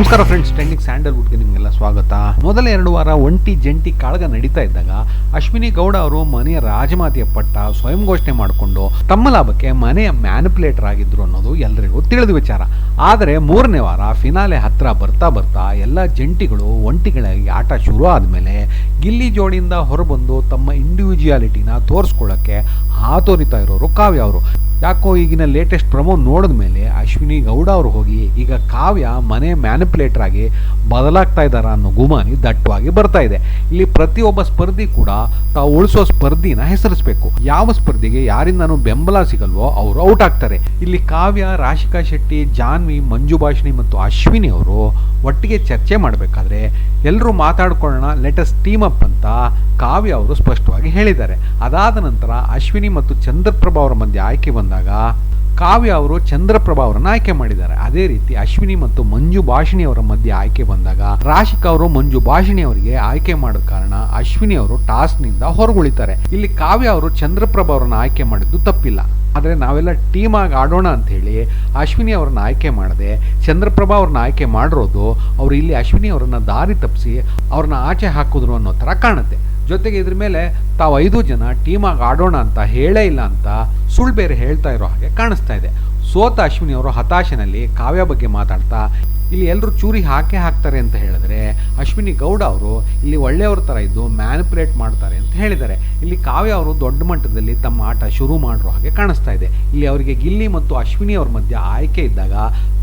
ನಮಸ್ಕಾರ friends trending ಸ್ಯಾಂಡಲ್ವುಡ್ಗೆ ನಿಮಗೆಲ್ಲ ಸ್ವಾಗತ. ಮೊದಲ ಎರಡು ವಾರ ಒಂಟಿ ಜಂಟಿ ಕಾಳಗ ನಡೀತಾ ಇದ್ದಾಗ ಅಶ್ವಿನಿ ಗೌಡ ಅವರು ಮನೆಯ ರಾಜಮಾತೆಯ ಪಟ್ಟ ಸ್ವಯಂ ಘೋಷಣೆ ಮಾಡಿಕೊಂಡು ತಮ್ಮ ಲಾಭಕ್ಕೆ ಮನೆಯ ಮ್ಯಾನಿಪುಲೇಟರ್ ಆಗಿದ್ರು ಅನ್ನೋದು ಎಲ್ಲರಿಗೂ ತಿಳಿದ ವಿಚಾರ. ಆದರೆ ಮೂರನೇ ವಾರ ಫಿನಾಲೆ ಹತ್ರ ಬರ್ತಾ ಬರ್ತಾ ಎಲ್ಲ ಜಂಟಿಗಳು ಒಂಟಿಗಳಾಗಿ ಆಟ ಶುರು ಆದಮೇಲೆ ಗಿಲ್ಲಿ ಜೋಡಿಯಿಂದ ಹೊರಬಂದು ತಮ್ಮ ಇಂಡಿವಿಜುವಾಲಿಟಿನ ತೋರಿಸ್ಕೊಳ್ಳೋಕ್ಕೆ ಹಾತೋರಿತಾ ಇರೋರು ಕಾವ್ಯ ಅವರು. ಯಾಕೋ ಈಗಿನ ಲೇಟೆಸ್ಟ್ ಪ್ರಮೋ ನೋಡಿದ ಮೇಲೆ ಅಶ್ವಿನಿ ಗೌಡ ಅವರು ಹೋಗಿ ಈಗ ಕಾವ್ಯ ಮನೆ ಮ್ಯಾನಿಪುಲೇಟರ್ ಆಗಿ ಬದಲಾಗ್ತಾ ಇದ್ದಾರ ಅನ್ನೋ ಗುಮಾನಿ ದಟ್ಟವಾಗಿ ಬರ್ತಾ ಇದೆ. ಇಲ್ಲಿ ಪ್ರತಿಯೊಬ್ಬ ಸ್ಪರ್ಧಿ ಕೂಡ ತಾವು ಉಳಿಸೋ ಸ್ಪರ್ಧಿನ ಹೆಸರಿಸಬೇಕು. ಯಾವ ಸ್ಪರ್ಧಿಗೆ ಯಾರಿಂದನೂ ಬೆಂಬಲ ಸಿಗಲ್ವೋ ಅವರು ಔಟ್ ಆಗ್ತಾರೆ. ಇಲ್ಲಿ ಕಾವ್ಯ, ರಾಶಿಕಾ ಶೆಟ್ಟಿ, ಜಾನ್ವಿ, ಮಂಜು ಭಾಷಿಣಿ ಮತ್ತು ಅಶ್ವಿನಿ ಅವರು ಒಟ್ಟಿಗೆ ಚರ್ಚೆ ಮಾಡಬೇಕಾದ್ರೆ ಎಲ್ಲರೂ ಮಾತಾಡ್ಕೊಳ್ಳೋಣ ಲೆಟಸ್ ಟೀಮ್ ಅಪ್ ಅಂತ ಕಾವ್ಯ ಅವರು ಸ್ಪಷ್ಟವಾಗಿ ಹೇಳಿದ್ದಾರೆ. ಅದಾದ ನಂತರ ಅಶ್ವಿನಿ ಮತ್ತು ಚಂದ್ರಪ್ರಭಾ ಅವರ ಮಧ್ಯೆ ಆಯ್ಕೆ ಬಂದಾಗ ಕಾವ್ಯ ಅವರು ಚಂದ್ರಪ್ರಭಾ ಅವರನ್ನು ಆಯ್ಕೆ ಮಾಡಿದ್ದಾರೆ. ಅದೇ ರೀತಿ ಅಶ್ವಿನಿ ಮತ್ತು ಮಂಜು ಭಾಷಿಣಿ ಅವರ ಮಧ್ಯೆ ಆಯ್ಕೆ ಬಂದಾಗ ರಾಶಿಕ್ ಅವರು ಮಂಜು ಭಾಷಿಣಿ ಅವರಿಗೆ ಆಯ್ಕೆ ಮಾಡಿದ ಕಾರಣ ಅಶ್ವಿನಿ ಅವರು ಟಾಸ್ಕ್ನಿಂದ ಹೊರಗುಳಿತಾರೆ. ಇಲ್ಲಿ ಕಾವ್ಯ ಅವರು ಚಂದ್ರಪ್ರಭಾ ಅವರನ್ನ ಆಯ್ಕೆ ಮಾಡಿದ್ದು ತಪ್ಪಿಲ್ಲ. ಆದರೆ ನಾವೆಲ್ಲ ಟೀಮ್ ಆಗಿ ಆಡೋಣ ಅಂತ ಹೇಳಿ ಅಶ್ವಿನಿ ಅವರನ್ನ ಆಯ್ಕೆ ಮಾಡದೆ ಚಂದ್ರಪ್ರಭಾ ಅವ್ರನ್ನ ಆಯ್ಕೆ ಮಾಡಿರೋದು ಅವರು ಇಲ್ಲಿ ಅಶ್ವಿನಿ ಅವರನ್ನ ದಾರಿ ತಪ್ಪಿಸಿ ಅವ್ರನ್ನ ಆಚೆ ಹಾಕಿದ್ರು ಅನ್ನೋ ಥರ ಕಾಣುತ್ತೆ. ಜೊತೆಗೆ ಇದ್ರ ಮೇಲೆ ತಾವು ಐದು ಜನ ಟೀಮಾಗಿ ಆಡೋಣ ಅಂತ ಹೇಳೇ ಇಲ್ಲ ಅಂತ ಸುಳ್ಳು ಬೇರೆ ಹೇಳ್ತಾ ಇರೋ ಹಾಗೆ ಕಾಣಿಸ್ತಾ ಇದೆ. ಸೋತ ಅಶ್ವಿನಿ ಅವರು ಹತಾಶನಲ್ಲಿ ಕಾವ್ಯ ಬಗ್ಗೆ ಮಾತಾಡ್ತಾ, ಇಲ್ಲಿ ಎಲ್ಲರೂ ಚೂರಿ ಹಾಕೇ ಹಾಕ್ತಾರೆ ಅಂತ ಹೇಳಿದ್ರೆ ಅಶ್ವಿನಿ ಗೌಡ ಅವರು ಇಲ್ಲಿ ಒಳ್ಳೆಯವ್ರ ಥರ ಇದ್ದು ಮ್ಯಾನಿಪುಲೇಟ್ ಮಾಡ್ತಾರೆ ಅಂತ ಹೇಳಿದ್ದಾರೆ. ಇಲ್ಲಿ ಕಾವ್ಯ ಅವರು ದೊಡ್ಡ ಮಟ್ಟದಲ್ಲಿ ತಮ್ಮ ಆಟ ಶುರು ಮಾಡಿರೋ ಹಾಗೆ ಕಾಣಿಸ್ತಾ ಇದೆ. ಇಲ್ಲಿ ಅವರಿಗೆ ಗಿಲ್ಲಿ ಮತ್ತು ಅಶ್ವಿನಿ ಅವ್ರ ಮಧ್ಯೆ ಆಯ್ಕೆ ಇದ್ದಾಗ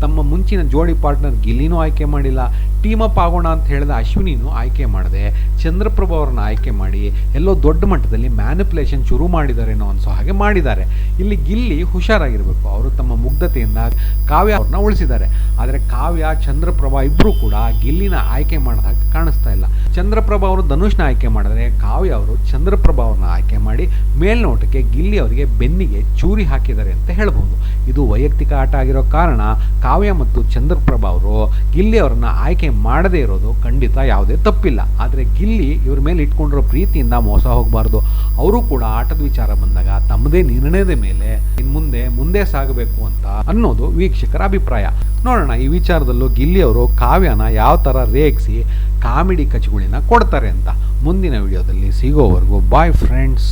ತಮ್ಮ ಮುಂಚಿನ ಜೋಡಿ ಪಾರ್ಟ್ನರ್ ಗಿಲ್ಲಿನೂ ಆಯ್ಕೆ ಮಾಡಿಲ್ಲ. ಟೀಮ್ ಅಪ್ ಆಗೋಣ ಅಂತ ಹೇಳಿದ ಅಶ್ವಿನಿನೂ ಆಯ್ಕೆ ಮಾಡಿದೆ. ಚಂದ್ರಪ್ರಭು ಅವ್ರನ್ನ ಆಯ್ಕೆ ಮಾಡಿ ಎಲ್ಲೋ ದೊಡ್ಡ ಮಟ್ಟದಲ್ಲಿ ಮ್ಯಾನಿಪುಲೇಷನ್ ಶುರು ಮಾಡಿದಾರೇನೋ ಅನ್ಸೋ ಹಾಗೆ ಮಾಡಿದ್ದಾರೆ. ಇಲ್ಲಿ ಗಿಲ್ಲಿ ಹುಷಾರಾಗಿರಬೇಕು. ಅವರು ತಮ್ಮ ಮುಗ್ಧತೆಯಿಂದ ಕಾವ್ಯ ಅವ್ರನ್ನ ಉಳಿಸಿದ್ದಾರೆ. ಆದರೆ ಕಾವ್ಯ, ಚಂದ್ರಪ್ರಭಾ ಇಬ್ಬರೂ ಕೂಡ ಗಿಲ್ಲಿನ ಆಯ್ಕೆ ಮಾಡಿದಾಗ ಕಾಣಿಸ್ತಾ ಇಲ್ಲ. ಚಂದ್ರಪ್ರಭಾ ಅವರು ಧನುಷ್ನ ಆಯ್ಕೆ ಮಾಡಿದರೆ ಕಾವ್ಯ ಅವರು ಚಂದ್ರಪ್ರಭ ಅವ್ರನ್ನ ಆಯ್ಕೆ ಮಾಡಿ ಮೇಲ್ನೋಟಕ್ಕೆ ಗಿಲ್ಲಿ ಅವರಿಗೆ ಬೆನ್ನಿಗೆ ಚೂರಿ ಹಾಕಿದ್ದಾರೆ ಅಂತ ಹೇಳ್ಬೋದು. ಇದು ವೈಯಕ್ತಿಕ ಆಟ ಆಗಿರೋ ಕಾರಣ ಕಾವ್ಯ ಮತ್ತು ಚಂದ್ರಪ್ರಭ ಅವರು ಗಿಲ್ಲಿ ಅವ್ರನ್ನ ಆಯ್ಕೆ ಮಾಡದೇ ಇರೋದು ಖಂಡಿತ ಯಾವುದೇ ತಪ್ಪಿಲ್ಲ. ಆದರೆ ಗಿಲ್ಲಿ ಇವ್ರ ಮೇಲೆ ಇಟ್ಕೊಂಡಿರೋ ಪ್ರೀತಿಯಿಂದ ಮೋಸ ಹೋಗಬಾರ್ದು. ಅವರು ಕೂಡ ಆಟದ ವಿಚಾರ ಬಂದಾಗ ತಮ್ಮದೇ ನಿರ್ಣಯದ ಮೇಲೆ ಇನ್ನು ಮುಂದೆ ಮುಂದೆ ಸಾಗಬೇಕು ಅಂತ ಅನ್ನೋದು ವೀಕ್ಷಕರ ಅಭಿಪ್ರಾಯ. ನೋಡೋಣ ಈ ವಿಚಾರದಲ್ಲೂ ಗಿಲ್ಲಿ ಅವರು ಕಾವ್ಯನ ಯಾವ ಥರ ರೇಗಿಸಿ ಕಾಮಿಡಿ ಕಚಗುಳಿನ ಕೊಡ್ತಾರೆ ಅಂತ ಮುಂದಿನ ವಿಡಿಯೋದಲ್ಲಿ ಸಿಗೋವರೆಗೂ ಬಾಯ್ ಫ್ರೆಂಡ್ಸ್